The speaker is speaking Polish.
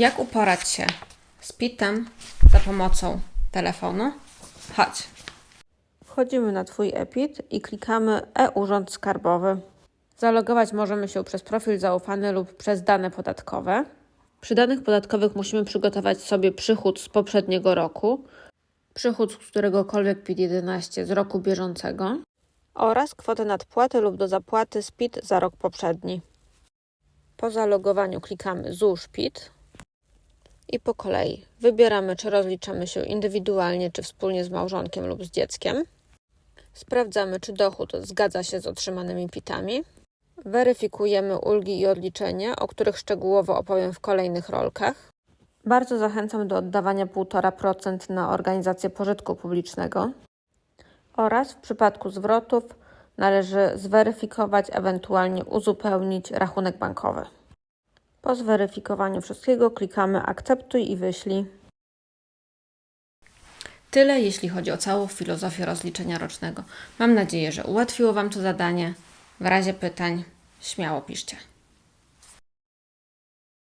Jak uporać się z PIT-em za pomocą telefonu? Chodź. Wchodzimy na Twój e-PIT i klikamy e-Urząd Skarbowy. Zalogować możemy się przez profil zaufany lub przez dane podatkowe. Przy danych podatkowych musimy przygotować sobie przychód z poprzedniego roku, przychód z któregokolwiek PIT-11 z roku bieżącego oraz kwotę nadpłaty lub do zapłaty z PIT za rok poprzedni. Po zalogowaniu klikamy Złóż PIT i po kolei wybieramy, czy rozliczamy się indywidualnie, czy wspólnie z małżonkiem lub z dzieckiem. Sprawdzamy, czy dochód zgadza się z otrzymanymi PIT-ami. Weryfikujemy ulgi i odliczenia, o których szczegółowo opowiem w kolejnych rolkach. Bardzo zachęcam do oddawania 1,5% na organizację pożytku publicznego oraz w przypadku zwrotów należy zweryfikować, ewentualnie uzupełnić rachunek bankowy. Po zweryfikowaniu wszystkiego klikamy akceptuj i wyślij. Tyle jeśli chodzi o całą filozofię rozliczenia rocznego. Mam nadzieję, że ułatwiło Wam to zadanie. W razie pytań śmiało piszcie.